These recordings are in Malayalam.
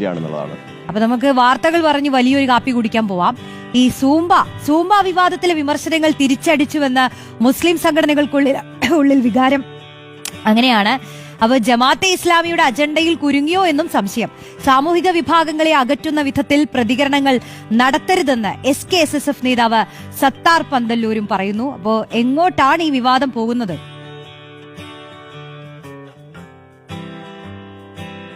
സാഹചര്യമാണെന്നുള്ളതാണ് അപ്പൊ നമുക്ക് വാർത്തകൾ പറഞ്ഞ് വലിയൊരു കാപ്പി കുടിക്കാൻ പോവാം. ഈ സൂംബ സൂംബ വിവാദത്തിലെ വിമർശനങ്ങൾ തിരിച്ചടിച്ചുവെന്ന് മുസ്ലിം സംഘടനകൾക്കുള്ളിൽ ഉള്ളിൽ വികാരം. അങ്ങനെയാണ്. അവ ജമാഅത്തെ ഇസ്ലാമിയുടെ അജണ്ടയിൽ കുരുങ്ങിയോ എന്നും സംശയം. സാമൂഹിക വിഭാഗങ്ങളെ അകറ്റുന്ന വിധത്തിൽ പ്രതികരണങ്ങൾ നടത്തരുതെന്ന് S K S S F നേതാവ് സത്താർ പന്തല്ലൂരും പറയുന്നു. അപ്പോ എങ്ങോട്ടാണ് ഈ വിവാദം പോകുന്നത്?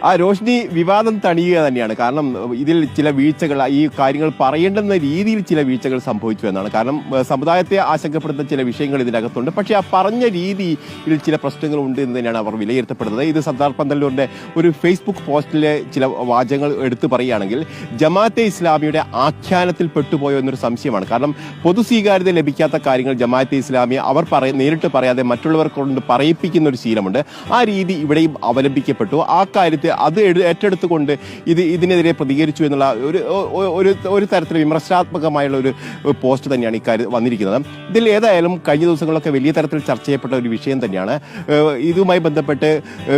ആ രോഷ്നി വിവാദം തണിയുക തന്നെയാണ്. കാരണം ഇതിൽ ചില വീഴ്ചകൾ ഈ കാര്യങ്ങൾ പറയേണ്ടുന്ന രീതിയിൽ ചില വീഴ്ചകൾ സംഭവിച്ചു എന്നാണ്. കാരണം സമുദായത്തെ ആശങ്കപ്പെടുത്തുന്ന ചില വിഷയങ്ങൾ ഇതിനകത്തുണ്ട്. പക്ഷേ ആ പറഞ്ഞ രീതിയിൽ ചില പ്രശ്നങ്ങൾ ഉണ്ട് എന്ന് തന്നെയാണ് അവർ വിലയിരുത്തപ്പെടുന്നത്. ഇത് സർദാർ പന്തല്ലൂരിന്റെ ഒരു ഫേസ്ബുക്ക് പോസ്റ്റിലെ ചില വാചകങ്ങൾ എടുത്തു പറയുകയാണെങ്കിൽ ജമാഅത്തെ ഇസ്ലാമിയുടെ ആഖ്യാനത്തിൽ പെട്ടുപോയോ എന്നൊരു സംശയമാണ്. കാരണം പൊതു സ്വീകാര്യത ലഭിക്കാത്ത കാര്യങ്ങൾ ജമാഅത്തെ ഇസ്ലാമി അവർ പറയ നേരിട്ട് പറയാതെ മറ്റുള്ളവർ കൊണ്ട് പറയിപ്പിക്കുന്ന ഒരു ശീലമുണ്ട്. ആ രീതി ഇവിടെയും അവലംബിക്കപ്പെട്ടു. ആ കാര്യത്തെ അത് ഏറ്റെടുത്തുകൊണ്ട് ഇത് ഇതിനെതിരെ പ്രതികരിച്ചു എന്നുള്ള ഒരു ഒരു ഒരു തരത്തിൽ വിമർശനാത്മകമായുള്ള ഒരു പോസ്റ്റ് തന്നെയാണ് ഇക്കാര്യം വന്നിരിക്കുന്നത്. ഇതിൽ ഏതായാലും കഴിഞ്ഞ ദിവസങ്ങളൊക്കെ വലിയ തരത്തിൽ ചർച്ച ചെയ്യപ്പെട്ട ഒരു വിഷയം തന്നെയാണ്. ഇതുമായി ബന്ധപ്പെട്ട്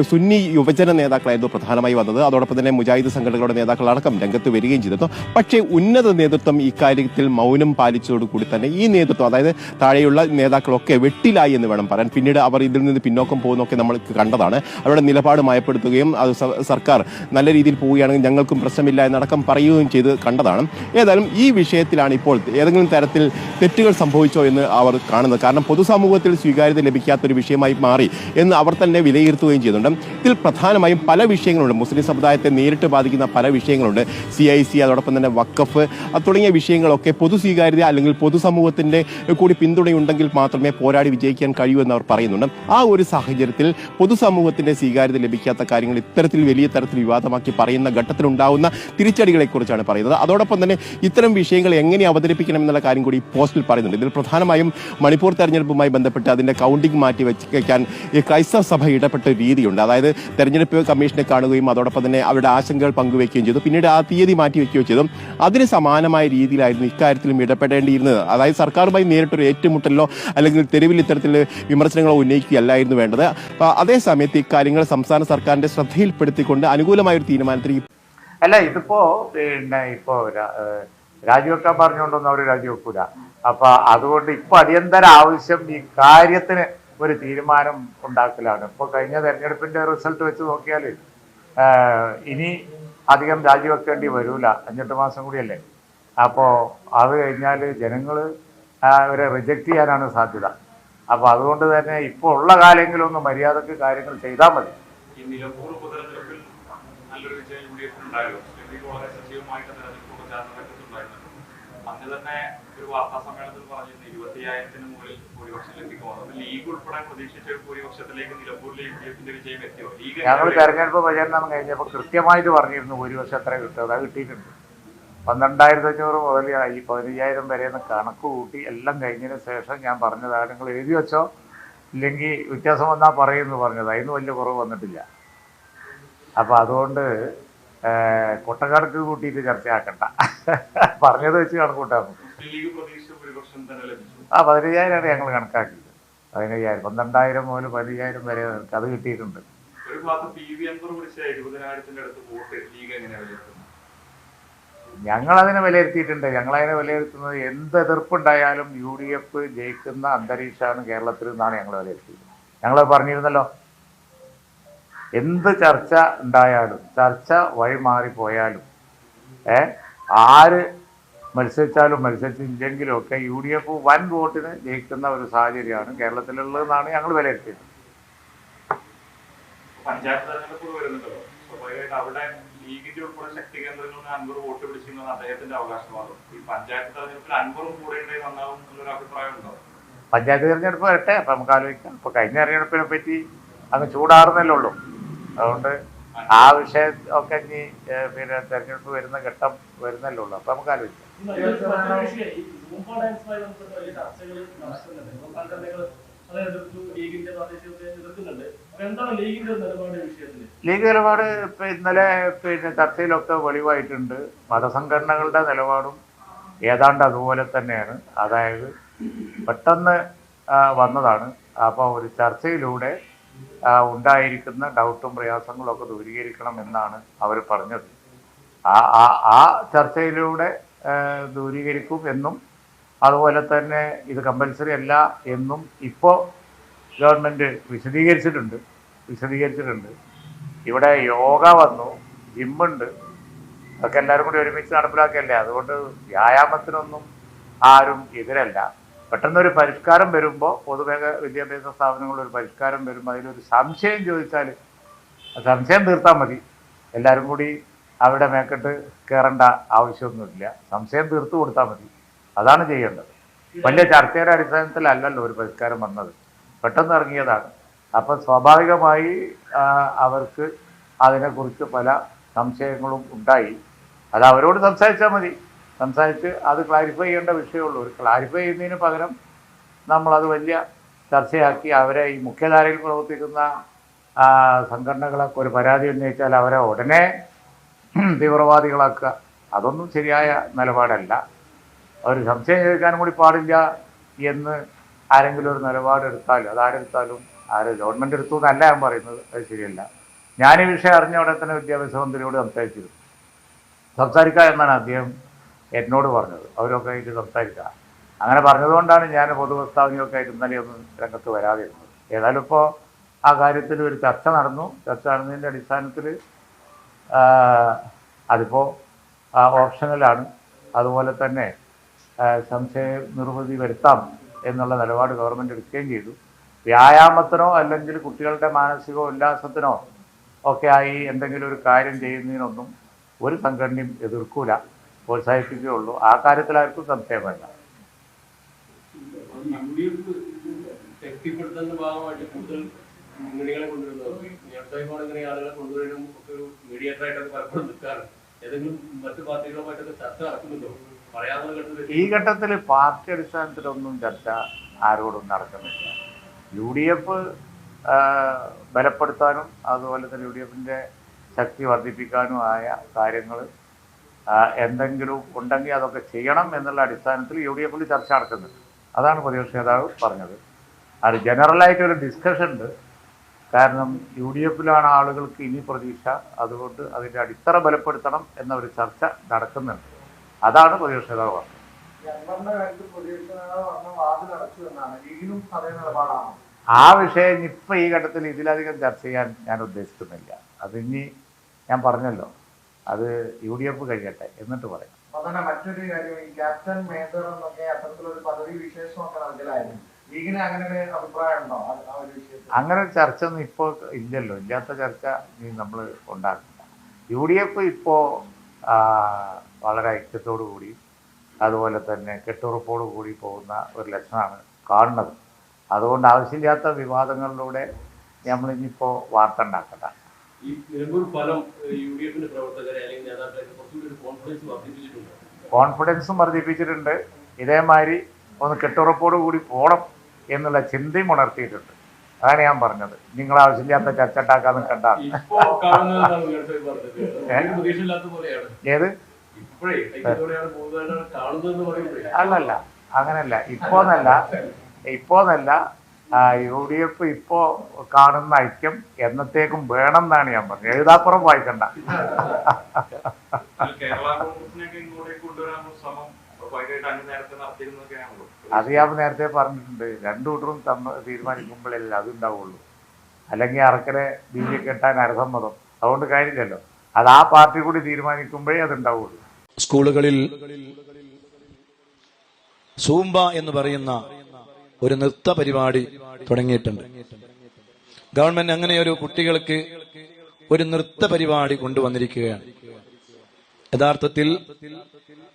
സുന്നി യുവജന നേതാക്കളായിരുന്നു പ്രധാനമായി വന്നത്. അതോടൊപ്പം തന്നെ മുജാഹിദ് സംഘടനകളുടെ നേതാക്കളടക്കം രംഗത്ത് വരികയും ചെയ്തിരുന്നു. പക്ഷേ ഉന്നത നേതൃത്വം ഇക്കാര്യത്തിൽ മൗനം പാലിച്ചതോടുകൂടി തന്നെ ഈ നേതൃത്വം അതായത് താഴെയുള്ള നേതാക്കളൊക്കെ വെട്ടിലായി എന്ന് വേണം പറയാൻ. പിന്നീട് അവർ ഇതിൽ നിന്ന് പിന്നോക്കം പോകുന്നൊക്കെ നമ്മൾ കണ്ടതാണ്. അവരുടെ നിലപാട് മയപ്പെടുത്തുകയും അത് സർക്കാർ നല്ല രീതിയിൽ പോവുകയാണെങ്കിൽ ഞങ്ങൾക്കും പ്രശ്നമില്ല എന്നടക്കം പറയുകയും ചെയ്ത് കണ്ടതാണ്. ഏതായാലും ഈ വിഷയത്തിലാണ് ഇപ്പോൾ ഏതെങ്കിലും തരത്തിൽ തെറ്റുകൾ സംഭവിച്ചോ എന്ന് അവർ കാണുന്നത്. കാരണം പൊതുസമൂഹത്തിൽ സ്വീകാര്യത ലഭിക്കാത്ത ഒരു വിഷയമായി മാറി എന്ന് അവർ തന്നെ വിലയിരുത്തുകയും ചെയ്യുന്നുണ്ട് ഇതിൽ പ്രധാനമായും പല വിഷയങ്ങളുണ്ട്. മുസ്ലിം സമുദായത്തെ നേരിട്ട് ബാധിക്കുന്ന പല വിഷയങ്ങളുണ്ട്. സി ഐ സി അതോടൊപ്പം തന്നെ വക്കഫ് തുടങ്ങിയ വിഷയങ്ങളൊക്കെ പൊതു സ്വീകാര്യത അല്ലെങ്കിൽ പൊതുസമൂഹത്തിന്റെ കൂടി പിന്തുണയുണ്ടെങ്കിൽ മാത്രമേ പോരാടി വിജയിക്കാൻ കഴിയൂ എന്ന് അവർ പറയുന്നുണ്ട്. ആ ഒരു സാഹചര്യത്തിൽ പൊതുസമൂഹത്തിന്റെ സ്വീകാര്യത ലഭിക്കാത്ത കാര്യങ്ങൾ ഇത്തരത്തിൽ തരത്തിൽ വിവാദമാക്കി പറയുന്ന ഘട്ടത്തിലുണ്ടാവുന്ന തിരിച്ചടികളെ കുറിച്ചാണ് പറയുന്നത്. അതോടൊപ്പം തന്നെ ഇത്തരം വിഷയങ്ങൾ എങ്ങനെ അവതരിപ്പിക്കണം എന്നുള്ള കാര്യം കൂടി പോസ്റ്റിൽ പറയുന്നുണ്ട്. ഇതിൽ പ്രധാനമായും മണിപ്പൂർ തെരഞ്ഞെടുപ്പുമായി ബന്ധപ്പെട്ട് അതിന്റെ കൗണ്ടിംഗ് മാറ്റി വെക്കാൻ ഈ ക്രൈസ്തവ സഭ ഇടപെട്ട രീതിയുണ്ട്. അതായത് തെരഞ്ഞെടുപ്പ് കമ്മീഷനെ കാണുകയും അതോടൊപ്പം തന്നെ അവരുടെ ആശങ്കകൾ പങ്കുവയ്ക്കുകയും ചെയ്തു. പിന്നീട് ആ തീയതി മാറ്റി വെക്കുകയും ചെയ്തു. അതിന് സമാനമായ രീതിയിലായിരുന്നു ഇക്കാര്യത്തിലും ഇടപെടേണ്ടിയിരുന്നത്. അതായത് സർക്കാരുമായി നേരിട്ടൊരു ഏറ്റുമുട്ടലോ അല്ലെങ്കിൽ തെരുവിൽ ഇത്തരത്തിൽ വിമർശനങ്ങളോ ഉന്നയിക്കുകയല്ലായിരുന്നു വേണ്ടത്. അതേസമയത്ത് അതേ സമയത്ത് ഇക്കാര്യങ്ങൾ സംസ്ഥാന സർക്കാരിന്റെ ശ്രദ്ധയിൽപ്പെടുത്തിക്കൊണ്ട് അനുകൂലമായ ഒരു തീരുമാനത്തിൽ അല്ല ഇതിപ്പോ പിന്നെ ഇപ്പോ രാജിവെക്കാൻ പറഞ്ഞുകൊണ്ടൊന്നും അവർ രാജിവെക്കൂല. അപ്പൊ അതുകൊണ്ട് ഇപ്പൊ അടിയന്തര ആവശ്യം ഈ കാര്യത്തിന് ഒരു തീരുമാനം ഉണ്ടാക്കലാണ്. ഇപ്പൊ കഴിഞ്ഞ തെരഞ്ഞെടുപ്പിന്റെ റിസൾട്ട് വെച്ച് നോക്കിയാൽ ഇനി അധികം രാജിവെക്കേണ്ടി വരൂല. അഞ്ചെട്ട് മാസം കൂടിയല്ലേ. അപ്പോ അത് കഴിഞ്ഞാൽ ജനങ്ങൾ അവരെ റിജക്ട് ചെയ്യാനാണ് സാധ്യത. അപ്പൊ അതുകൊണ്ട് തന്നെ ഇപ്പോൾ ഉള്ള കാലമെങ്കിലും ഒന്ന് മര്യാദയ്ക്ക് കാര്യങ്ങൾ ചെയ്താൽ മതി. നല്ലൊരു വിജയം യു ഡി എഫിനുണ്ടായിരുന്നു മുസ്ലിം ലീഗ് വളരെ സജീവമായിട്ട് തെരഞ്ഞെടുപ്പ് പ്രചാരണ രംഗത്തുണ്ടായിരുന്നു അന്ന് തന്നെ ഒരു വാർത്താ സമ്മേളനത്തിൽ പറഞ്ഞിരുന്നു ഇരുപത്തിയായിരത്തിന് മുകളിൽ ഭൂരിപക്ഷം ലഭിക്കുമോ ലീഗ് ഉൾപ്പെടെ പ്രതീക്ഷിച്ച ഒരു ഭൂരിപക്ഷത്തിലേക്ക് നിലമ്പൂരിലെ യു ഡി എഫിന്റെ വിജയം എത്തിയോ? ലീഗ് ഞങ്ങൾ തെരഞ്ഞെടുപ്പ് പ്രചരണം കഴിഞ്ഞപ്പോൾ കൃത്യമായിട്ട് പറഞ്ഞിരുന്നു ഭൂരിപക്ഷം എത്ര കിട്ടും അത് കിട്ടിയിട്ടുണ്ട്. പന്ത്രണ്ടായിരത്തി അഞ്ഞൂറ് മുതൽ ഈ പതിനയ്യായിരം വരെ എന്ന് കണക്ക് കൂട്ടി എല്ലാം കഴിഞ്ഞതിന് ശേഷം ഞാൻ പറഞ്ഞതാണ് നിങ്ങൾ എഴുതി വെച്ചോ? ഇല്ലെങ്കിൽ വ്യത്യാസം വന്നാൽ പറയുമെന്ന് പറഞ്ഞത്. അതിന് വലിയ കുറവ് വന്നിട്ടില്ല. അപ്പം അതുകൊണ്ട് കൊട്ടക്കണക്ക് കൂട്ടിയിട്ട് ചർച്ചയാക്കണ്ട. പറഞ്ഞത് വെച്ച് കണക്കൂട്ടാ ആ പതിനയ്യായിരമാണ് ഞങ്ങൾ കണക്കാക്കിയത്. പതിനയ്യായിരം പന്ത്രണ്ടായിരം മുതൽ പതിനയ്യായിരം വരെ അത് കിട്ടിയിട്ടുണ്ട്. അതിനെ വിലയിരുത്തിയിട്ടുണ്ട്. ഞങ്ങൾ അതിനെ വിലയിരുത്തുന്നത് എന്ത് എതിർപ്പുണ്ടായാലും യു ഡി എഫ് ജയിക്കുന്ന അന്തരീക്ഷമാണ് കേരളത്തിൽ നിന്നാണ് ഞങ്ങൾ വിലയിരുത്തിയത്. ഞങ്ങൾ പറഞ്ഞിരുന്നല്ലോ. എന്ത് ചർച്ച ഉണ്ടായാലും ചർച്ച വഴിമാറിപ്പോയാലും ഏ ആര് മത്സരിച്ചാലും മത്സരിച്ചില്ലെങ്കിലും ഒക്കെ യു ഡി എഫ് വൻ വോട്ടിന് ജയിക്കുന്ന ഒരു സാഹചര്യമാണ് കേരളത്തിലുള്ളതെന്നാണ് ഞങ്ങൾ വിലയിരുത്തിയത്. പഞ്ചായത്ത് തെരഞ്ഞെടുപ്പ് വരുന്നുണ്ടല്ലോ. സ്വാഭാവികമായിട്ട് അവിടെ ലീഗിന്റെ ഉൾപ്പെടെ ശക്തി കേന്ദ്രങ്ങളിൽ നിന്ന് വോട്ട് പിടിച്ചിരുന്നത് അദ്ദേഹത്തിന്റെ ഈ പഞ്ചായത്ത് തെരഞ്ഞെടുപ്പിൽ അൻവറും കൂടെ ഉണ്ടെങ്കിൽ നന്നാവും എന്നൊരു അഭിപ്രായം ഉണ്ടോ? പഞ്ചായത്ത് തിരഞ്ഞെടുപ്പ് വരട്ടെ അപ്പം നമുക്ക് ആലോചിക്കാം. ഇപ്പൊ കഴിഞ്ഞ തെരഞ്ഞെടുപ്പിനെ പറ്റി അങ്ങ് ചൂടാറുന്നല്ലേ ഉള്ളൂ. അതുകൊണ്ട് ആ വിഷയം ഒക്കെ ഇനി പിന്നെ തെരഞ്ഞെടുപ്പ് വരുന്ന ഘട്ടം വരുന്നല്ലേ ഉള്ളൂ. അപ്പൊ നമുക്ക് ആലോചിക്കാം. ലീഗ് നിലപാട് ഇപ്പൊ ഇന്നലെ പിന്നെ ചർച്ചയിലൊക്കെ വെളിവായിട്ടുണ്ട്. മതസംഘടനകളുടെ നിലപാടും ഏതാണ്ട് അതുപോലെ തന്നെയാണ്. അതായത് പെട്ടെന്ന് വന്നതാണ്. അപ്പോൾ ഒരു ചർച്ചയിലൂടെ ഉണ്ടായിരിക്കുന്ന ഡൗട്ടും പ്രയാസങ്ങളും ഒക്കെ ദൂരീകരിക്കണം എന്നാണ് അവർ പറഞ്ഞത്. ആ ആ ആ ചർച്ചയിലൂടെ ദൂരീകരിക്കും എന്നും അതുപോലെ തന്നെ ഇത് കമ്പൽസറി അല്ല എന്നും ഇപ്പോൾ ഗവൺമെന്റ് വിശദീകരിച്ചിട്ടുണ്ട് വിശദീകരിച്ചിട്ടുണ്ട്. ഇവിടെ യോഗ വന്നു ജിമ്മുണ്ട് അതൊക്കെ എല്ലാവരും കൂടി ഒരുമിച്ച് നടപ്പിലാക്കിയല്ലേ? അതുകൊണ്ട് വ്യായാമത്തിനൊന്നും ആരും എതിരല്ല. പെട്ടെന്നൊരു പരിഷ്കാരം വരുമ്പോൾ പൊതുമേഖ വിദ്യാഭ്യാസ സ്ഥാപനങ്ങളിൽ ഒരു പരിഷ്കാരം വരുമ്പോൾ അതിലൊരു സംശയം ചോദിച്ചാൽ സംശയം തീർത്താൽ മതി. എല്ലാവരും കൂടി അവിടെ മേക്കെട്ട് കയറേണ്ട ആവശ്യമൊന്നുമില്ല. സംശയം തീർത്തു കൊടുത്താൽ മതി. അതാണ് ചെയ്യേണ്ടത്. വലിയ ചർച്ചയുടെ അടിസ്ഥാനത്തിലല്ലല്ലോ ഒരു പരിഷ്കാരം വന്നത്. പെട്ടെന്ന് ഇറങ്ങിയതാണ്. അപ്പം സ്വാഭാവികമായി അവർക്ക് അതിനെക്കുറിച്ച് പല സംശയങ്ങളും ഉണ്ടായി. അത് അവരോട് സംസാരിച്ചാൽ മതി. സംസാരിച്ച് അത് ക്ലാരിഫൈ ചെയ്യേണ്ട വിഷയമുള്ളൂ. ഒരു ക്ലാരിഫൈ ചെയ്യുന്നതിന് പകരം നമ്മളത് വലിയ ചർച്ചയാക്കി അവരെ ഈ മുഖ്യധാരയിൽ പ്രവർത്തിക്കുന്ന സംഘടനകളൊക്കെ ഒരു പരാതി ഉന്നയിച്ചാൽ അവരെ ഉടനെ തീവ്രവാദികളാക്കുക. അതൊന്നും ശരിയായ നിലപാടല്ല. അവർ സംശയം ചോദിക്കാനും കൂടി പാടില്ല എന്ന് ആരെങ്കിലും ഒരു നിലപാടെടുത്താൽ അതാരെടുത്താലും ആര് ഗവൺമെന്റ് എടുത്തു എന്നല്ല ഞാൻ പറയുന്നത് അത് ശരിയല്ല. ഞാൻ ഈ വിഷയം അറിഞ്ഞ ഉടനെ തന്നെ വിദ്യാഭ്യാസ മന്ത്രിയോട് സംസാരിച്ചിരുന്നു. സംസാരിക്കുക എന്നാണ് അദ്ദേഹം എന്നോട് പറഞ്ഞത്. അവരൊക്കെ ആയിട്ട് സംസാരിക്കുക അങ്ങനെ പറഞ്ഞതുകൊണ്ടാണ് ഞാൻ പൊതുപ്രസ്താവനയൊക്കെ ആയിട്ട് ഇന്നലെ ഒന്നും രംഗത്ത് വരാതിരുന്നത്. ഏതായാലും ഇപ്പോൾ ആ കാര്യത്തിൽ ഒരു ചർച്ച നടന്നു. ചർച്ച നടന്നതിന്റെ അടിസ്ഥാനത്തിൽ അതിപ്പോൾ ഓപ്ഷണലാണ് അതുപോലെ തന്നെ സംശയ നിർവൃതി വരുത്താം എന്നുള്ള നിലപാട് ഗവൺമെന്റ് എടുക്കുകയും ചെയ്തു. വ്യായാമത്തിനോ അല്ലെങ്കിൽ കുട്ടികളുടെ മാനസിക ഉല്ലാസത്തിനോ ഒക്കെ ആയി എന്തെങ്കിലും ഒരു കാര്യം ചെയ്യുന്നതിനൊന്നും ഒരു സംഘടനയും എതിർക്കൂല. പ്രോത്സാഹിപ്പിക്കുകയുള്ളൂ. ആ കാര്യത്തിൽ ആർക്കും സംശയം വേണ്ട യു ഡി എഫ് ശക്തിപ്പെടുത്തുന്ന ഭാഗമായിട്ട് കൂടുതൽ മുന്നണികളെ കൊണ്ടുവരുന്നത്. നേട്ടമായിപ്പാണ് ഇങ്ങനെ ആളുകളെ കൊണ്ടുവരാനും ഒക്കെ ഒരു മീഡിയേറ്ററായിട്ടൊക്കെ പലപ്പോഴും നിൽക്കാറുണ്ട് ഏതെങ്കിലും മറ്റു പാർട്ടികളുമായിട്ടൊക്കെ ചർച്ച നടക്കുന്നുണ്ടോ? പറയാവുന്ന ഘട്ടത്തിൽ ഈ ഘട്ടത്തിൽ പാർട്ടി അടിസ്ഥാനത്തിലൊന്നും ചർച്ച ആരോടും നടക്കുന്നില്ല. യു ഡി എഫ് ബലപ്പെടുത്താനും അതുപോലെ തന്നെ യു ഡി എഫിന്റെ ശക്തി വർദ്ധിപ്പിക്കാനും ആയ കാര്യങ്ങൾ എന്തെങ്കിലും ഉണ്ടെങ്കിൽ അതൊക്കെ ചെയ്യണം എന്നുള്ള അടിസ്ഥാനത്തിൽ യു ഡി എഫിൽ ചർച്ച നടക്കുന്നുണ്ട്. അതാണ് പ്രതിപക്ഷ നേതാവ് പറഞ്ഞത്. അത് ജനറലായിട്ടൊരു ഡിസ്കഷൻ ഉണ്ട്. കാരണം യു ഡി എഫിലാണ് ആളുകൾക്ക് ഇനി പ്രതീക്ഷ. അതുകൊണ്ട് അതിന്റെ അടിത്തറ ബലപ്പെടുത്തണം എന്ന ഒരു ചർച്ച നടക്കുന്നുണ്ട്. അതാണ് പ്രതിപക്ഷ നേതാവ് പറഞ്ഞത്. ആ വിഷയം ഇപ്പം ഈ ഘട്ടത്തിൽ ഇതിലധികം ചർച്ച ചെയ്യാൻ ഞാൻ ഉദ്ദേശിക്കുന്നില്ല. അതിനി ഞാൻ പറഞ്ഞല്ലോ. അത് യു ഡി എഫ് കഴിയട്ടെ എന്നിട്ട് പറയാം. മറ്റൊരു കാര്യം ഈ ക്യാപ്റ്റൻ മേജർ എന്നൊക്കെ അത്തരത്തിലൊരു പദവി വിശേഷമൊക്കെ നൽകലായിരുന്നു. അങ്ങനെ ഒരു ചർച്ച ഒന്നും ഇപ്പോൾ ഇല്ലല്ലോ. ഇല്ലാത്ത ചർച്ച ഇനി നമ്മൾ ഉണ്ടാക്കില്ല. യു ഡി എഫ് ഇപ്പോൾ വളരെ ഐക്യത്തോടു കൂടി അതുപോലെ തന്നെ കെട്ടുറപ്പോടു കൂടി പോകുന്ന ഒരു ലക്ഷണമാണ് കാണുന്നത്. അതുകൊണ്ട് ആവശ്യമില്ലാത്ത വിവാദങ്ങളിലൂടെ നമ്മളിനിപ്പോൾ വാർത്ത ഉണ്ടാക്കണ്ട ഈ നിലമ്പൂർ ഫലം യു ഡി എഫിന്റെ പ്രവർത്തകരെ അല്ലെങ്കിൽ നേതാക്കളെ കുറച്ചുകൂടി ഒരു കോൺഫിഡൻസ് വർദ്ധിപ്പിച്ചിട്ടുണ്ട്. കോൺഫിഡൻസും വർദ്ധിപ്പിച്ചിട്ടുണ്ട്. ഇതേമാതിരി ഒന്ന് കെട്ടുറപ്പോടു കൂടി പോകണം എന്നുള്ള ചിന്തയും ഉണർത്തിയിട്ടുണ്ട്. അതാണ് ഞാൻ പറഞ്ഞത്. നിങ്ങൾ ആവശ്യമില്ലാത്ത ചർച്ച ഉണ്ടാക്കാൻ നിൽക്കണ്ട ഏത്? അല്ലല്ല അങ്ങനല്ല. ഇപ്പോന്നല്ല ഇപ്പോന്നല്ല യു ഡി എഫ് ഇപ്പോ കാണുന്ന ഐക്യം എന്നത്തേക്കും വേണം എന്നാണ് ഞാൻ പറഞ്ഞത്. എഴുതാപ്പുറം വായിക്കണ്ട. അത് ഞാൻ നേരത്തെ പറഞ്ഞിട്ടുണ്ട്. രണ്ടു കൂട്ടരും തമ്മ തീരുമാനിക്കുമ്പോഴല്ലേ അതുണ്ടാവുള്ളൂ അല്ലെങ്കിൽ അറക്കനെ ബി ജെ കെട്ടാൻ അരസമ്മതം. അതുകൊണ്ട് കാര്യമില്ലല്ലോ. അത് ആ പാർട്ടി കൂടി തീരുമാനിക്കുമ്പോഴേ അതുണ്ടാവുള്ളൂ സ്കൂളുകളിൽ സൂംബ എന്ന് പറയുന്ന ഒരു നൃത്ത പരിപാടി തുടങ്ങിയിട്ടുണ്ട്. ഗവൺമെന്റ് അങ്ങനെ ഒരു കുട്ടികൾക്ക് ഒരു നൃത്ത പരിപാടി കൊണ്ടുവന്നിരിക്കുകയാണ്. യഥാർത്ഥത്തിൽ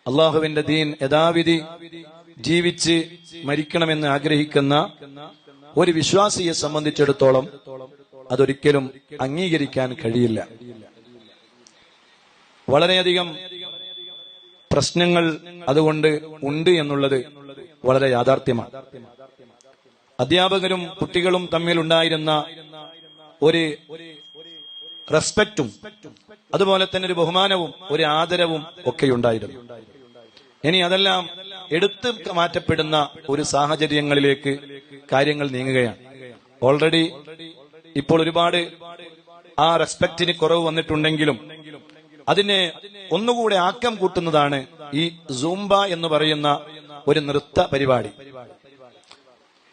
അള്ളാഹുവിന്റെ ദീൻ യഥാവിധി ജീവിച്ച് മരിക്കണമെന്ന് ആഗ്രഹിക്കുന്ന ഒരു വിശ്വാസിയെ സംബന്ധിച്ചിടത്തോളം അതൊരിക്കലും അംഗീകരിക്കാൻ കഴിയില്ല. വളരെയധികം പ്രശ്നങ്ങൾ അതുകൊണ്ട് ഉണ്ട് എന്നുള്ളത് വളരെ യാഥാർത്ഥ്യമാണ്. അധ്യാപകരും കുട്ടികളും തമ്മിൽ ഉണ്ടായിരുന്ന ഒരു റെസ്പെക്റ്റും അതുപോലെ തന്നെ ഒരു ബഹുമാനവും ഒരു ആദരവും ഒക്കെ ഉണ്ടായിരുന്നു. ഇനി അതെല്ലാം എടുത്തു മാറ്റപ്പെടുന്ന ഒരു സാഹചര്യങ്ങളിലേക്ക് കാര്യങ്ങൾ നീങ്ങുകയാണ്. ഓൾറെഡി ഇപ്പോൾ ഒരുപാട് ആ റെസ്പെക്റ്റിന് കുറവ് വന്നിട്ടുണ്ടെങ്കിലും അതിനെ ഒന്നുകൂടെ ആക്കം കൂട്ടുന്നതാണ് ഈ സൂംബ എന്ന് പറയുന്ന ഒരു നൃത്ത പരിപാടി.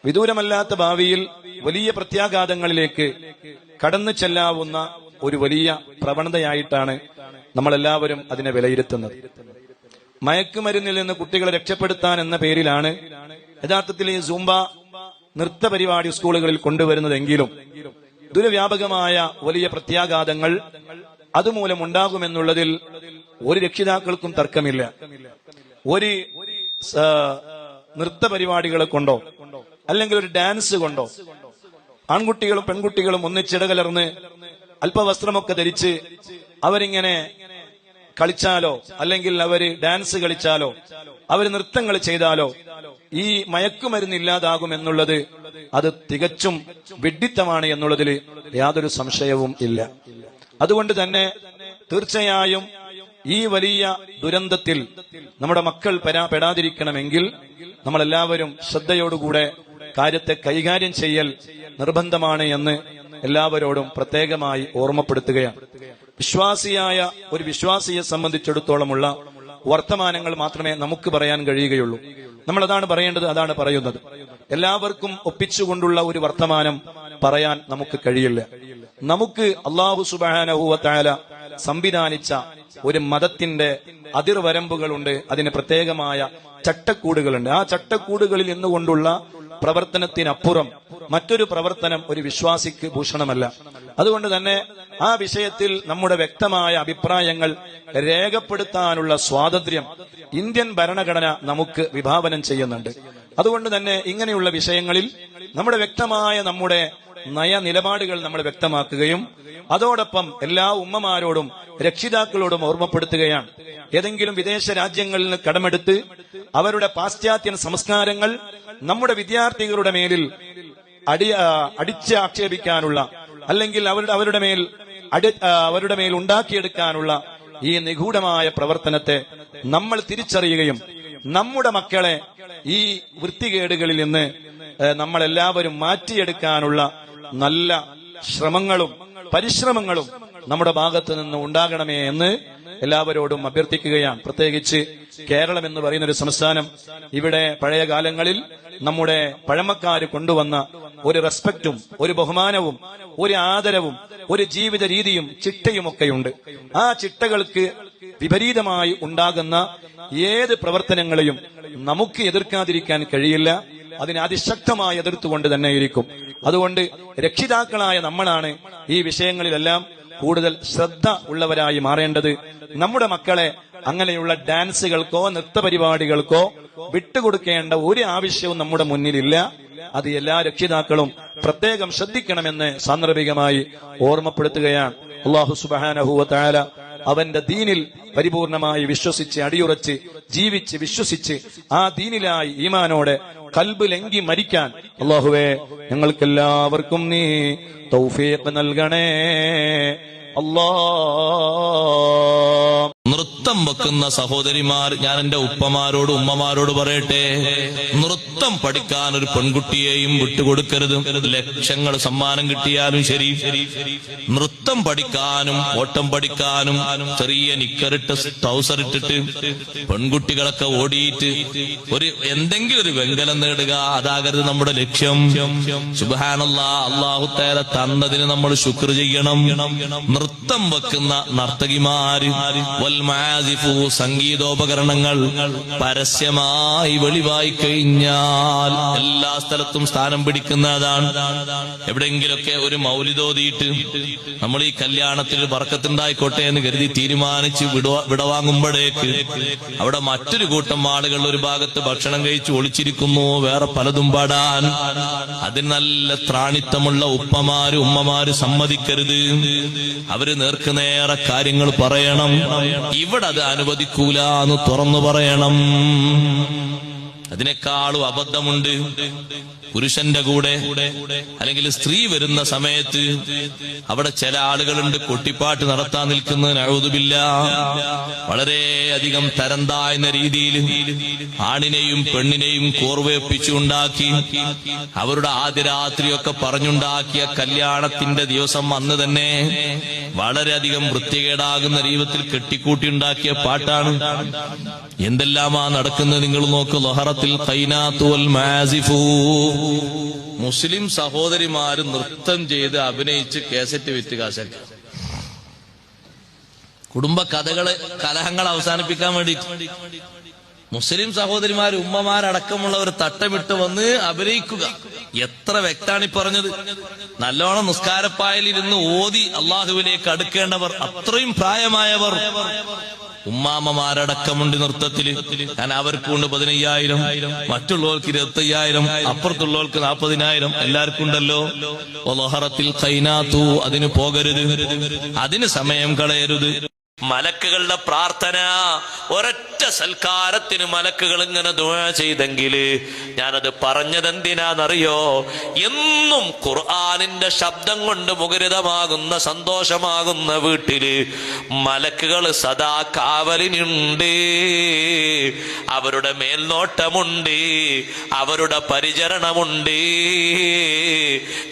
വിദൂരമല്ലാത്ത ഭാവിയിൽ വലിയ പ്രത്യാഘാതങ്ങളിലേക്ക് കടന്നു ചെല്ലാവുന്ന ഒരു വലിയ പ്രവണതയായിട്ടാണ് നമ്മളെല്ലാവരും അതിനെ വിലയിരുത്തുന്നത്. മയക്കുമരുന്നിൽ നിന്ന് കുട്ടികളെ രക്ഷപ്പെടുത്താൻ എന്ന പേരിലാണ് യഥാർത്ഥത്തിൽ ഈ സൂംബ നൃത്ത പരിപാടി സ്കൂളുകളിൽ കൊണ്ടുവരുന്നതെങ്കിലും ദുരവ്യാപകമായ വലിയ പ്രത്യാഘാതങ്ങൾ അതുമൂലം ഉണ്ടാകുമെന്നുള്ളതിൽ ഒരു രക്ഷിതാക്കൾക്കും തർക്കമില്ല. ഒരു നൃത്ത പരിപാടികളെ കൊണ്ടോ അല്ലെങ്കിൽ ഒരു ഡാൻസ് കൊണ്ടോ ആൺകുട്ടികളും പെൺകുട്ടികളും ഒന്നിച്ചിടകലർന്ന് അല്പവസ്ത്രമൊക്കെ ധരിച്ച് അവരിങ്ങനെ കളിച്ചാലോ അല്ലെങ്കിൽ അവർ ഡാൻസ് കളിച്ചാലോ അവർ നൃത്തങ്ങൾ ചെയ്താലോ ഈ മയക്കുമരുന്ന് ഇല്ലാതാകും എന്നുള്ളത് അത് തികച്ചും വിഡ്ഢിത്തമാണ് എന്നുള്ളതിൽ യാതൊരു സംശയവും ഇല്ല. അതുകൊണ്ട് തന്നെ തീർച്ചയായും ഈ വലിയ ദുരന്തത്തിൽ നമ്മുടെ മക്കൾ പെടാതിരിക്കണമെങ്കിൽ നമ്മളെല്ലാവരും ശ്രദ്ധയോടുകൂടെ കാര്യത്തെ കൈകാര്യം ചെയ്യൽ നിർബന്ധമാണ് എന്ന് എല്ലാവരോടും പ്രത്യേകമായി ഓർമ്മപ്പെടുത്തുകയാണ്. വിശ്വാസിയായ ഒരു വിശ്വാസിയെ സംബന്ധിച്ചിടത്തോളമുള്ള വർത്തമാനങ്ങൾ മാത്രമേ നമുക്ക് പറയാൻ കഴിയുകയുള്ളൂ. നമ്മൾ അതാണ് പറയേണ്ടത് അതാണ് പറയുന്നത്. എല്ലാവർക്കും ഒപ്പിച്ചുകൊണ്ടുള്ള ഒരു വർത്തമാനം പറയാൻ നമുക്ക് കഴിയില്ല. നമുക്ക് അള്ളാഹു സുബാനഹുവത്തായ സംവിധാനിച്ച ഒരു മതത്തിന്റെ അതിർവരമ്പുകളുണ്ട്. അതിന് പ്രത്യേകമായ ചട്ടക്കൂടുകളുണ്ട്. ആ ചട്ടക്കൂടുകളിൽ നിന്നുകൊണ്ടുള്ള പ്രവർത്തനത്തിനപ്പുറം മറ്റൊരു പ്രവർത്തനം ഒരു വിശ്വാസിക്ക് ഭൂഷണമല്ല. അതുകൊണ്ട് തന്നെ ആ വിഷയത്തിൽ നമ്മുടെ വ്യക്തമായ അഭിപ്രായങ്ങൾ രേഖപ്പെടുത്താനുള്ള സ്വാതന്ത്ര്യം ഇന്ത്യൻ ഭരണഘടന നമുക്ക് വിഭാവനം ചെയ്യുന്നുണ്ട്. അതുകൊണ്ട് തന്നെ ഇങ്ങനെയുള്ള വിഷയങ്ങളിൽ നമ്മുടെ വ്യക്തമായ നമ്മുടെ നയ നിലപാടുകൾ നമ്മൾ വ്യക്തമാക്കുകയും അതോടൊപ്പം എല്ലാ ഉമ്മമാരോടും രക്ഷിതാക്കളോടും ഓർമ്മപ്പെടുത്തുകയാണ്. ഏതെങ്കിലും വിദേശ രാജ്യങ്ങളിൽ നിന്ന് കടമെടുത്ത് അവരുടെ പാശ്ചാത്യ സംസ്കാരങ്ങൾ നമ്മുടെ വിദ്യാർത്ഥികളുടെ മേലിൽ അടി അടിച്ച് ആക്ഷേപിക്കാനുള്ള അല്ലെങ്കിൽ അവരുടെ അവരുടെ മേൽ അടി അവരുടെ മേൽ ഉണ്ടാക്കിയെടുക്കാനുള്ള ഈ നിഗൂഢമായ പ്രവർത്തനത്തെ നമ്മൾ തിരിച്ചറിയുകയും നമ്മുടെ മക്കളെ ഈ വൃത്തികേടുകളിൽ നിന്ന് നമ്മളെല്ലാവരും മാറ്റിയെടുക്കാനുള്ള നല്ല ശ്രമങ്ങളും പരിശ്രമങ്ങളും നമ്മുടെ ഭാഗത്ത് നിന്ന് ഉണ്ടാകണമേ എന്ന് എല്ലാവരോടും അഭ്യർത്ഥിക്കുകയാണ്. പ്രത്യേകിച്ച് കേരളം എന്ന് പറയുന്ന ഒരു സംസ്ഥാനം ഇവിടെ പഴയ കാലങ്ങളിൽ നമ്മുടെ പഴമക്കാർ കൊണ്ടുവന്ന ഒരു റെസ്പെക്റ്റും ഒരു ബഹുമാനവും ഒരു ആദരവും ഒരു ജീവിത രീതിയും ചിട്ടയുമൊക്കെയുണ്ട്. ആ ചിട്ടകൾക്ക് വിപരീതമായി ഉണ്ടാകുന്ന ഏത് പ്രവർത്തനങ്ങളെയും നമുക്ക് എതിർക്കാതിരിക്കാൻ കഴിയില്ല. അതിനെ അതിശക്തമായി എതിർത്തുകൊണ്ട് തന്നെ ഇരിക്കും അതുകൊണ്ട് രക്ഷിതാക്കളായ നമ്മളാണ് ഈ വിഷയങ്ങളിലെല്ലാം കൂടുതൽ ശ്രദ്ധ ഉള്ളവരായി മാറേണ്ടത്. നമ്മുടെ മക്കളെ അങ്ങനെയുള്ള ഡാൻസുകൾക്കോ നൃത്തപരിപാടികൾക്കോ വിട്ടുകൊടുക്കേണ്ട ഒരു ആവശ്യവും നമ്മുടെ മുന്നിലില്ല. അത് എല്ലാ രക്ഷിതാക്കളും പ്രത്യേകം ശ്രദ്ധിക്കണമെന്ന് സാന്ദർഭികമായി ഓർമ്മപ്പെടുത്തുകയാണ്. അള്ളാഹു സുബാനഹുവ താല അവന്റെ ദീനിൽ പരിപൂർണമായി വിശ്വസിച്ച് അടിയുറച്ച് ജീവിച്ച് വിശ്വസിച്ച് ആ ദീനിലായി ഈമാനോടെ കൽബ് ലങ്കി മരിക്കാൻ അള്ളാഹുവേ ഞങ്ങൾക്കെല്ലാവർക്കും നീ തൗഫീഖ് നൽകണേ. അല്ലാ നൃത്തം വെക്കുന്ന സഹോദരിമാർ ഞാൻ എന്റെ ഉപ്പമാരോട് ഉമ്മമാരോട് പറയട്ടെ. നൃത്തം പഠിക്കാൻ ഒരു പെൺകുട്ടിയെയും വിട്ടുകൊടുക്കരുത്. ലക്ഷങ്ങൾ സമ്മാനം കിട്ടിയാലും ശരി. നൃത്തം പഠിക്കാനും ഓട്ടം പഠിക്കാനും ചെറിയ നിക്കറിട്ട് ട്രൗസർ ഇട്ടിട്ട് പെൺകുട്ടികളൊക്കെ ഓടിയിട്ട് ഒരു എന്തെങ്കിലും ഒരു വെങ്കലം നേടുക അതാകരുത് നമ്മുടെ ലക്ഷ്യം. സുബാനല്ല അള്ളാഹുത്തേല തന്നതിന് നമ്മൾ ശുക്ർ ചെയ്യണം. നൃത്തം വെക്കുന്ന നർത്തകിമാര് സംഗീതോപകരണങ്ങൾ പരസ്യമായി വെളിവായി കഴിഞ്ഞാൽ എല്ലാ സ്ഥലത്തും സ്ഥാനം പിടിക്കുന്നതാണ്. എവിടെയെങ്കിലൊക്കെ ഒരു മൗലിതോതിയിട്ട് നമ്മൾ ഈ കല്യാണത്തിൽ വർക്കത്തുണ്ടായിക്കോട്ടെ എന്ന് കരുതി തീരുമാനിച്ച് വിട- വിടവാങ്ങുമ്പോഴേക്ക് അവിടെ മറ്റൊരു കൂട്ടം ആളുകൾ ഒരു ഭാഗത്ത് ഭക്ഷണം കഴിച്ച് ഒളിച്ചിരിക്കുന്നു വേറെ പലതും പാടാൻ. അതിന് നല്ല ത്രാണിത്തമുള്ള ഉപ്പമാര് ഉമ്മമാര് സമ്മതിക്കരുത്. അവർ നേർക്കുനേറെ കാര്യങ്ങൾ പറയണം. ഇവിടെ അത് അനുവദിക്കൂല എന്ന് തുറന്നു പറയണം. അതിനേക്കാളും അബദ്ധമുണ്ട്. പുരുഷന്റെ കൂടെ അല്ലെങ്കിൽ സ്ത്രീ വരുന്ന സമയത്ത് അവിടെ ചില ആളുകളുണ്ട് കൊട്ടിപ്പാട്ട് നടത്താൻ നിൽക്കുന്നതിന് അഴുതുമില്ല വളരെയധികം തരം താഴ്ന്ന രീതിയിൽ ആണിനെയും പെണ്ണിനെയും കോർവേപ്പിച്ചുണ്ടാക്കി അവരുടെ ആദ്യ രാത്രിയൊക്കെ പറഞ്ഞുണ്ടാക്കിയ കല്യാണത്തിന്റെ ദിവസം അന്ന് തന്നെ വളരെയധികം വൃത്തികേടാകുന്ന രീതിയിൽ കെട്ടിക്കൂട്ടിയുണ്ടാക്കിയ പാട്ടാണ്. എന്തെല്ലാമാ നടക്കുന്നത് നിങ്ങൾ നോക്ക്. ലൊഹറത്തിൽ മുസ്ലിം സഹോദരിമാര് നൃത്തം ചെയ്ത് അഭിനയിച്ച് കേസറ്റ് വിറ്റ് കാശാക്കി. കുടുംബ കഥകൾ കലഹങ്ങൾ അവസാനിപ്പിക്കാൻ വേണ്ടി മുസ്ലിം സഹോദരിമാർ ഉമ്മമാരടക്കമുള്ളവർ തട്ടമിട്ട് വന്ന് അഭിനയിക്കുക. എത്ര വ്യക്താണ് ഈ പറഞ്ഞത്? നല്ലോണം നിസ്കാരപ്പായലിരുന്ന് ഓതി അള്ളാഹുവിലേക്ക് അടുക്കേണ്ടവർ അത്രയും പ്രായമായവർ. ഉമ്മാമ്മമാരടക്കമുണ്ട് നൃത്തത്തിൽ. കാരണം അവർക്കുണ്ട് പതിനയ്യായിരം. മറ്റുള്ളവർക്ക് ഇരുപത്തി അയ്യായിരം അപ്പുറത്തുള്ളവർക്ക് നാൽപ്പതിനായിരം. എല്ലാവർക്കും ഉണ്ടല്ലോ. ഒലഹറത്തിൽ കൈനാത്തു. അതിന് പോകരുത്. അതിന് സമയം കളയരുത്. മലക്കുകളുടെ പ്രാർത്ഥന ഒരൊറ്റ സൽക്കാരത്തിന് മലക്കുകൾ ഇങ്ങനെ ദുആ ചെയ്തെങ്കിൽ ഞാനത് പറഞ്ഞതെന്തിനാന്നറിയോ? എന്നും ഖുർആാനിന്റെ ശബ്ദം കൊണ്ട് മുഖരിതമാകുന്ന സന്തോഷമാകുന്ന വീട്ടിൽ മലക്കുകൾ സദാ കാവലിനുണ്ട്. അവരുടെ മേൽനോട്ടമുണ്ട്. അവരുടെ പരിചരണമുണ്ട്.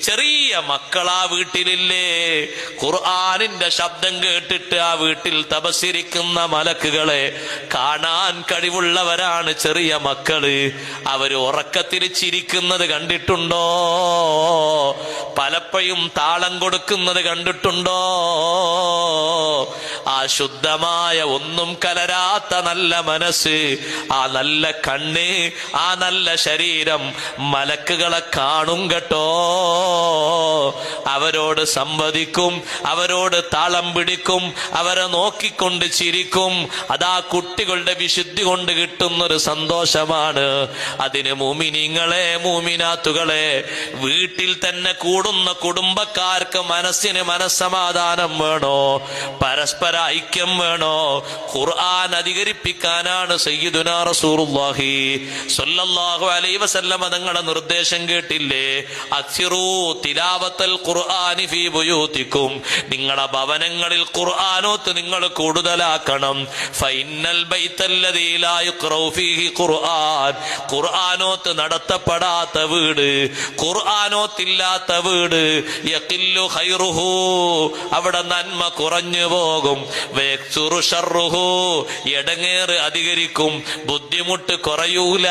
ചെറിയ മക്കളാ വീട്ടിലില്ലേ? ഖുർആാനിന്റെ ശബ്ദം കേട്ടിട്ട് ആ വീട്ടിൽ തപസ്സിരിക്കുന്ന മലക്കുകളെ കാണാൻ കഴിവുള്ളവരാണ് ചെറിയ മക്കൾ. അവർ ഉറക്കത്തിൽ ചിരിക്കുന്നത് കണ്ടിട്ടുണ്ടോ? പലപ്പോഴും താളം കൊടുക്കുന്നത് കണ്ടിട്ടുണ്ടോ? ആ ശുദ്ധമായ ഒന്നും കലരാത്ത നല്ല മനസ്സ് ആ നല്ല കണ്ണ് ആ നല്ല ശരീരം മലക്കുകളെ കാണും കേട്ടോ. അവരോട് സംവദിക്കും അവരോട് താളം പിടിക്കും അവരെ നോക്കിക്കൊണ്ട് ചിരിക്കും. അതാ കുട്ടികളുടെ വിശുദ്ധി കൊണ്ട് കിട്ടുന്നൊരു സന്തോഷമാണ്. അതിന് മൂമിനിങ്ങളെ മൂമിനാത്തുകളെ വീട്ടിൽ തന്നെ കൂടുന്ന കുടുംബക്കാർക്ക് മനസ്സിന് മനസ്സമാധാനം വേണോ? പരസ്പര ഐക്യം വേണോ? ഖുർആൻ അധികരിപ്പിക്കാനാണ് സയ്യിദുനാ റസൂലുള്ളാഹി സ്വല്ലല്ലാഹു അലൈഹി വസല്ലമ തങ്ങളുടെ നിർദ്ദേശം കേട്ടില്ലേ? അക്സിറൂ തിലാവത്തൽ ഖുർആനി ഫീ നിങ്ങളുടെ ഭവനങ്ങളിൽ ഖുർആനോത്ത് നിങ്ങൾ കൂടുതലാക്കണം. ഫൈനൽ ഫീഹി ഖുർആൻ. ഖുർആനോത്ത് നടത്തപ്പെടാത്ത വീട് ഖുർആാനോത്തില്ലാത്ത വീട് അവിടെ നന്മ കുറഞ്ഞു പോകും. ഷർറുഹു. എടങ്ങേറ് അധികരിക്കും. ബുദ്ധിമുട്ട് കുറയൂല.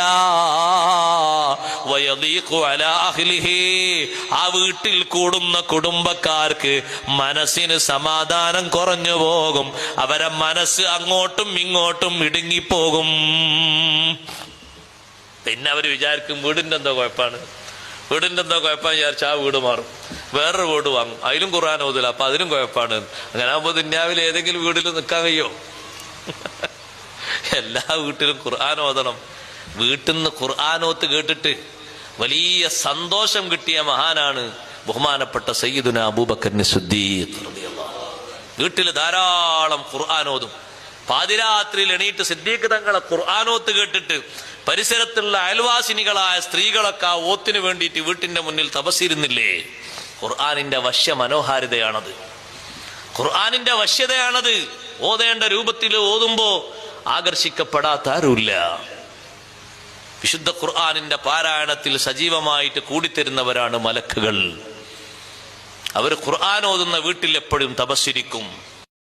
ആ വീട്ടിൽ കൂടുന്ന കുടുംബക്കാർക്ക് മനസ്സിന് സമാധാനം കുറഞ്ഞു പോകും. അവരെ മനസ്സ് അങ്ങോട്ടും ഇങ്ങോട്ടും ഇടുങ്ങിപ്പോകും പിന്നെ അവർ വിചാരിക്കും വീടിന്റെ എന്തോ കുഴപ്പമാണ് വീടിന്റെ എന്തോ കുഴപ്പം വിചാരിച്ച ആ വീട് മാറും. വേറൊരു വീട് വാങ്ങും. അതിലും ഖുർആൻ ഓതില്ല. അപ്പൊ അതിലും കുഴപ്പമാണ് അങ്ങനെ ആകുമ്പോൾ ദുന്യാവിൽ ഏതെങ്കിലും വീട്ടിൽ നിൽക്കാൻ കഴിയോ? എല്ലാ വീട്ടിലും ഖുർആൻ ഓതണം. വീട്ടിൽ നിന്ന് ഖുർആാനോത്ത് കേട്ടിട്ട് വലിയ സന്തോഷം കിട്ടിയ മഹാനാണ് ബഹുമാനപ്പെട്ട സയ്യിദുന അബൂബക്കറിന് സുദ്ദീഖ് വീട്ടിൽ ധാരാളം ഖുർആാനോതും പാതിരാത്രിയിൽ എണീറ്റ് സിദ്ദീഖ് തങ്ങളെ ഖുർആാനോത്ത് കേട്ടിട്ട് പരിസരത്തുള്ള അയൽവാസിനികളായ സ്ത്രീകളൊക്കെ ആ ഓത്തിനു വേണ്ടിയിട്ട് വീട്ടിന്റെ മുന്നിൽ തപസ്സിരുന്നില്ലേ? ഖുർആാനിന്റെ വശ്യ മനോഹാരിതയാണത്. ഖുർആാനിന്റെ വശ്യതയാണത്. ഓതേണ്ട രൂപത്തിൽ ഓതുമ്പോ ആകർഷിക്കപ്പെടാത്ത ആരുമില്ല വിശുദ്ധ ഖുർആാനിന്റെ പാരായണത്തിൽ സജീവമായിട്ട് കൂടിത്തരുന്നവരാണ് മലക്കുകൾ. അവർ ഖുർആൻ ഓതുന്ന വീട്ടിൽ എപ്പോഴും തപസ്സിരിക്കും.